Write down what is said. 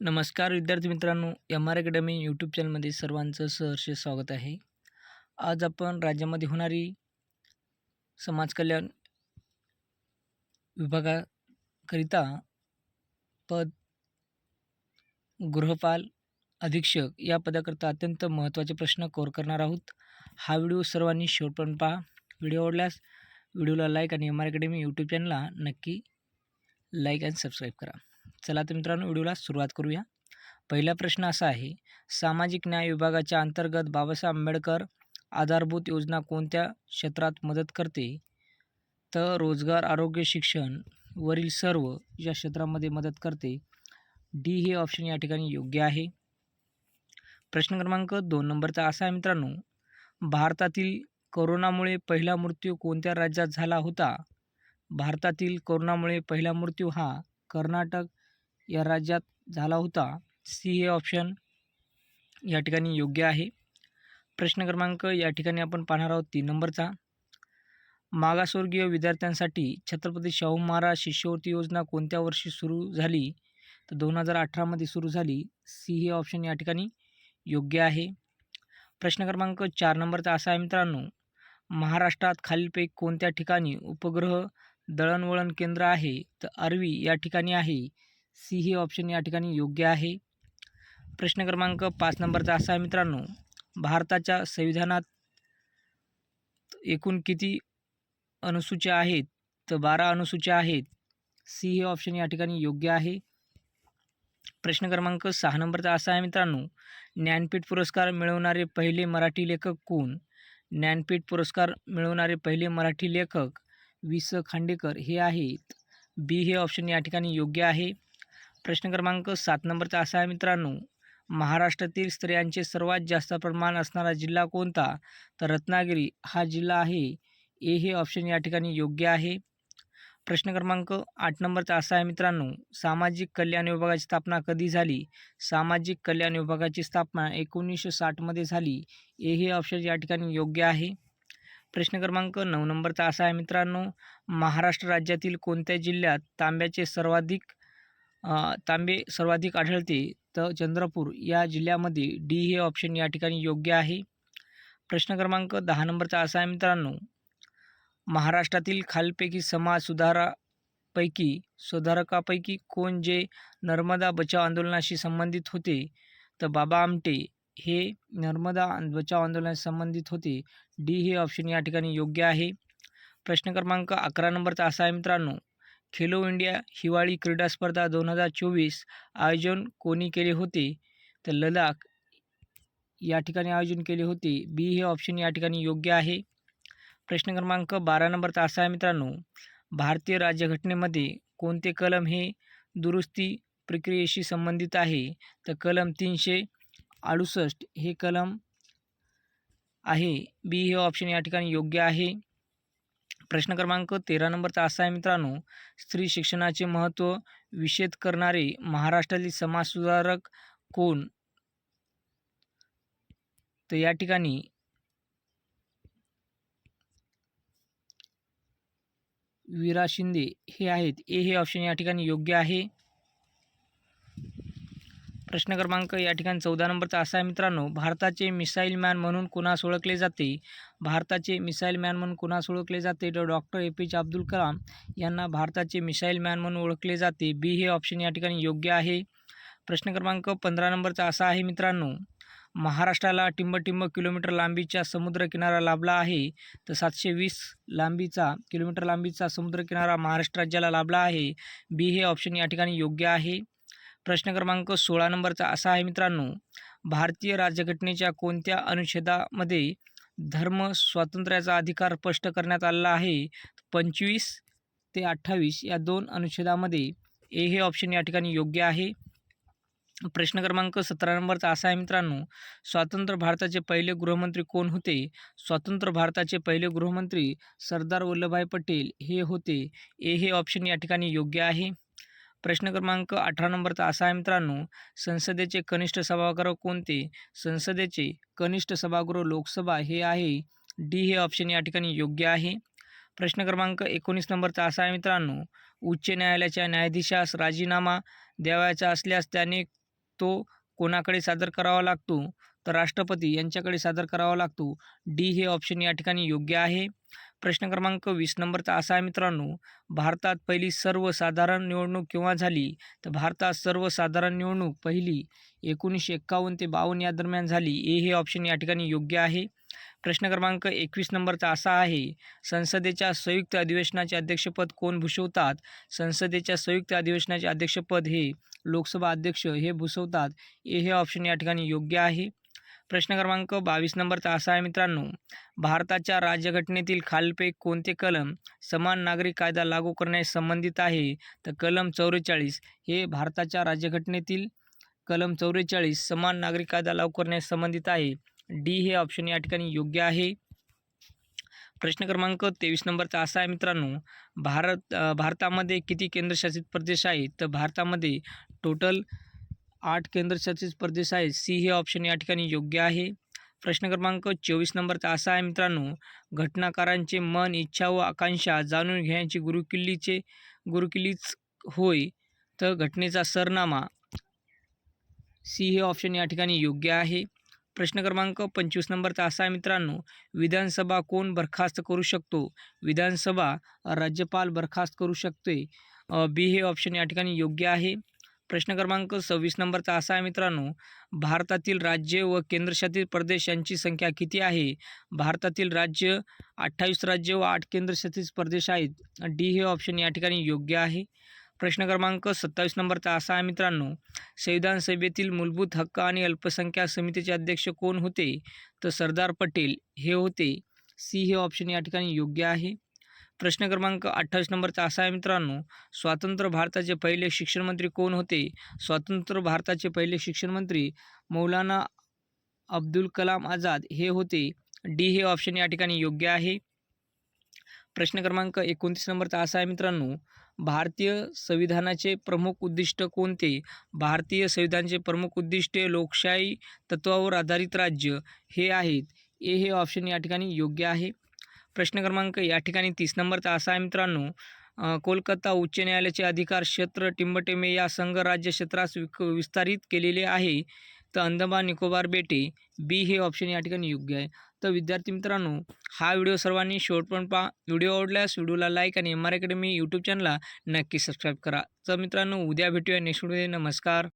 नमस्कार विद्यार्थी मित्रांनो एम आर अकॅडमी यूट्यूब चॅनलमध्ये सर्वांचं सहर्ष स्वागत आहे. आज आपण राज्यामध्ये होणारी समाजकल्याण विभागाकरिता पद गृहपाल अधीक्षक या पदाकरता अत्यंत महत्त्वाचे प्रश्न कोर करणार आहोत. हा व्हिडिओ सर्वांनी शेवटपर्यंत पहा. व्हिडिओ आवडल्यास व्हिडिओला लाईक आणि एम आर अकॅडमी यूट्यूब चॅनलला नक्की लाईक अँड सबस्क्राईब करा. चला तर मित्रांनो व्हिडिओला सुरुवात करूया. पहिला प्रश्न असा आहे सामाजिक न्याय विभागाच्या अंतर्गत बाबासाहेब आंबेडकर आधारभूत योजना कोणत्या क्षेत्रात मदत करते? तर रोजगार आरोग्य शिक्षण वरील सर्व या क्षेत्रामध्ये मदत करते. डी हे ऑप्शन या ठिकाणी योग्य आहे. प्रश्न क्रमांक दोन नंबरचा असा आहे मित्रांनो भारतातील कोरोनामुळे पहिला मृत्यू कोणत्या राज्यात झाला होता? भारतातील कोरोनामुळे पहिला मृत्यू हा कर्नाटक या राज्यात झाला होता. सी हे ऑप्शन या ठिकाणी योग्य आहे. प्रश्न क्रमांक या ठिकाणी आपण पाहणार आहोत तीन नंबरचा. मागासवर्गीय विद्यार्थ्यांसाठी छत्रपती शाहू महाराज शिष्यवृत्ती योजना कोणत्या वर्षी सुरू झाली? तर दोन हजार अठरामध्ये सुरू झाली. सी हे ऑप्शन या ठिकाणी योग्य आहे. प्रश्न क्रमांक चार नंबरचा असा आहे मित्रांनो. महाराष्ट्रात खालीलपैकी कोणत्या ठिकाणी उपग्रह दळणवळण केंद्र आहे? तर अरवी या ठिकाणी आहे. सी हे ऑप्शन या ठिकाणी योग्य आहे. प्रश्न क्रमांक पाच नंबरचा असा आहे मित्रांनो. भारताच्या संविधानात एकूण किती अनुसूच्या आहेत? तर बारा अनुसूच्या आहेत. सी हे ऑप्शन या ठिकाणी योग्य आहे. प्रश्न क्रमांक सहा नंबरचा असा आहे मित्रांनो. ज्ञानपीठ पुरस्कार मिळवणारे पहिले मराठी लेखक कोण? ज्ञानपीठ पुरस्कार मिळवणारे पहिले मराठी लेखक वि स खांडेकर हे आहेत. बी हे ऑप्शन या ठिकाणी योग्य आहे. प्रश्न क्रमांक सात नंबरचा असा आहे मित्रांनो. महाराष्ट्रातील स्त्रियांचे सर्वात जास्त प्रमाण असणारा जिल्हा कोणता? तर रत्नागिरी हा जिल्हा आहे. ए हे ऑप्शन या ठिकाणी योग्य आहे. प्रश्न क्रमांक आठ नंबरचा असा आहे मित्रांनो. सामाजिक कल्याण विभागाची स्थापना कधी झाली? सामाजिक कल्याण विभागाची स्थापना एकोणीसशे साठमध्ये झाली. ए हे ऑप्शन या ठिकाणी योग्य आहे. प्रश्न क्रमांक नऊ नंबरचा असा आहे मित्रांनो. महाराष्ट्र राज्यातील कोणत्या जिल्ह्यात तांब्याचे सर्वाधिक तांबे सर्वाधिक आढळते. तर चंद्रपूर या जिल्ह्यामध्ये डी हे ऑप्शन या ठिकाणी योग्य आहे. प्रश्न क्रमांक दहा नंबरचा असा आहे मित्रांनो. महाराष्ट्रातील खालपैकी समाज सुधारापैकी सुधारकापैकी कोण जे नर्मदा बचाव आंदोलनाशी संबंधित होते? तर बाबा आमटे हे नर्मदा बचाव आंदोलनाशी संबंधित होते. डी हे ऑप्शन या ठिकाणी योग्य आहे. प्रश्न क्रमांक अकरा नंबरचा असा आहे मित्रांनो. खेलो इंडिया हिवाळी क्रीडा स्पर्धा दोन हजार चोवीस आयोजन कोणी केले होते? तर लडाख या ठिकाणी आयोजन केले होते. बी हे ऑप्शन या ठिकाणी योग्य आहे. प्रश्न क्रमांक बारा नंबरचा असा आहे मित्रांनो. भारतीय राज्यघटनेमध्ये कोणते कलम हे दुरुस्ती प्रक्रियेशी संबंधित आहे? तर कलम तीनशे अडुसष्ट हे कलम आहे. बी हे ऑप्शन या ठिकाणी योग्य आहे. प्रश्न क्रमांक तेरा नंबरचा असा आहे मित्रांनो स्त्री शिक्षणाचे महत्त्व विषेद करणारे महाराष्ट्रातील समाजसुधारक कोण? तर या ठिकाणी वीरा शिंदे हे आहेत. ए हे ऑप्शन या ठिकाणी योग्य आहे. प्रश्न क्रमांक या ठिकाणी चौदा नंबरचा असा आहे मित्रांनो भारताचे मिसाईल मॅन म्हणून कुणास ओळखले जाते? भारताचे मिसाईल मॅन म्हणून कुणास ओळखले जाते? तर डॉक्टर ए पी जे अब्दुल कलाम यांना भारताचे मिसाईल मॅन म्हणून ओळखले जाते. बी हे ऑप्शन या ठिकाणी योग्य आहे. प्रश्न क्रमांक पंधरा नंबरचा असा आहे मित्रांनो महाराष्ट्राला टिंबटिंब किलोमीटर लांबीच्या समुद्रकिनारा लाभला आहे. तर सातशे वीस लांबीचा किलोमीटर लांबीचा समुद्रकिनारा महाराष्ट्र राज्याला लाभला आहे. बी हे ऑप्शन या ठिकाणी योग्य आहे. प्रश्न क्रमांक सोळा नंबरचा असा आहे मित्रांनो भारतीय राज्यघटनेच्या कोणत्या अनुच्छेदामध्ये धर्म स्वातंत्र्याचा अधिकार स्पष्ट करण्यात आलेला आहे? पंचवीस ते अठ्ठावीस या दोन अनुच्छेदामध्ये ए हे ऑप्शन या ठिकाणी योग्य आहे. प्रश्न क्रमांक सतरा नंबरचा असा आहे मित्रांनो स्वातंत्र्य भारताचे पहिले गृहमंत्री कोण होते? स्वातंत्र्य भारताचे पहिले गृहमंत्री सरदार वल्लभभाई पटेल हे होते. ए हे ऑप्शन या ठिकाणी योग्य आहे. प्रश्न क्रमांक अठरा नंबरचा असा आहे मित्रांनो संसदेचे कनिष्ठ सभागृह कोणते? संसदेचे कनिष्ठ सभागृह लोकसभा हे आहे डी हे ऑप्शन या ठिकाणी योग्य आहे. प्रश्न क्रमांक एकोणीस नंबरचा असा आहे मित्रांनो उच्च न्यायालयाच्या न्यायाधीशास राजीनामा द्यावयाचा असल्यास त्याने तो कोणाकडे सादर करावा लागतो? तर राष्ट्रपती यांच्याकडे सादर करावा लागतो. डी हे ऑप्शन या ठिकाणी योग्य आहे. प्रश्न क्रमांक वीस नंबरचा असा आहे मित्रांनो. भारतात पहिली सर्वसाधारण निवडणूक केव्हा झाली? तर भारतात सर्वसाधारण निवडणूक पहिली एकोणीसशे एक्कावन्न ते बावन्न या दरम्यान झाली. ए हे ऑप्शन या ठिकाणी योग्य आहे. प्रश्न क्रमांक एकवीस नंबरचा असा आहे. संसदेच्या संयुक्त अधिवेशनाचे अध्यक्षपद कोण भूषवतात? संसदेच्या संयुक्त अधिवेशनाचे अध्यक्षपद हे लोकसभा अध्यक्ष हे भूषवतात. ए हे ऑप्शन या ठिकाणी योग्य आहे. प्रश्न क्रमांक बावीस नंबरचा असा आहे मित्रांनो. भारताच्या राज्यघटनेतील खालपे कोणते कलम समान नागरिक कायदा लागू करण्यास संबंधित आहे? तर कलम चौवेचाळीस हे भारताच्या राज्यघटनेतील कलम चौवेचाळीस समान नागरिक कायदा लागू करण्यास संबंधित आहे. डी हे ऑप्शन या ठिकाणी योग्य आहे. प्रश्न क्रमांक तेवीस नंबरचा असा आहे मित्रांनो. भारत भारतामध्ये किती केंद्रशासित प्रदेश आहेत? तर भारतामध्ये टोटल आठ केंद्रशासित प्रदेश आहेत. सी हे ऑप्शन या ठिकाणी योग्य आहे. प्रश्न क्रमांक चोवीस नंबरचा असा आहे मित्रांनो घटनाकारांचे मन इच्छा व आकांक्षा जाणून घेण्याची गुरुकिल्लीचे गुरुकिल्लीच होय तर घटनेचा सरनामा सी हे ऑप्शन या ठिकाणी योग्य आहे. प्रश्न क्रमांक पंचवीस नंबरचा असा आहे मित्रांनो विधानसभा कोण बरखास्त करू शकतो? विधानसभा राज्यपाल बरखास्त करू शकते. बी हे ऑप्शन या ठिकाणी योग्य आहे. प्रश्न क्रमांक सव्वीस नंबरचा असा आहे मित्रांनो. भारतातील राज्य व केंद्रशासित प्रदेश यांची संख्या किती आहे? भारतातील राज्य अठ्ठावीस राज्य व आठ केंद्रशासित प्रदेश आहेत. डी हे ऑप्शन या ठिकाणी योग्य आहे. प्रश्न क्रमांक सत्तावीस नंबरचा असा आहे मित्रांनो. संविधान सभेतील मूलभूत हक्क आणि अल्पसंख्याक समितीचे अध्यक्ष कोण होते? तर सरदार पटेल हे होते. सी हे ऑप्शन या ठिकाणी योग्य आहे. प्रश्न क्रमांक अठ्ठावीस नंबरचा असा आहे मित्रांनो स्वातंत्र्य भारताचे पहिले शिक्षणमंत्री कोण होते? स्वातंत्र्य भारताचे पहिले शिक्षणमंत्री मौलाना अब्दुल कलाम आझाद हे होते. डी हे ऑप्शन या ठिकाणी योग्य आहे. प्रश्न क्रमांक एकोणतीस नंबरचा असा आहे मित्रांनो भारतीय संविधानाचे प्रमुख उद्दिष्ट कोणते? भारतीय संविधानाचे प्रमुख उद्दिष्टे लोकशाही तत्वावर आधारित राज्य हे आहेत. ए हे ऑप्शन या ठिकाणी योग्य आहे. प्रश्न क्रमांक या ठिकाणी तीस नंबरचा असा आहे मित्रांनो. कोलकाता उच्च न्यायालयाचे अधिकार क्षेत्र टिंबटेमे या संघ राज्य क्षेत्रास विक विस्तारित केलेले आहे. तर अंदमान निकोबार बेटे बी हे ऑप्शन या ठिकाणी योग्य आहे. तर विद्यार्थी मित्रांनो हा व्हिडिओ सर्वांनी शेवटपर्यंत पहा. व्हिडिओ आवडल्यास व्हिडिओला लाईक आणि एम आर अकॅडमी यूट्यूब चॅनलला नक्की सबस्क्राईब करा. तर मित्रांनो उद्या भेटूया नेक्स्ट व्हिडिओ नमस्कार.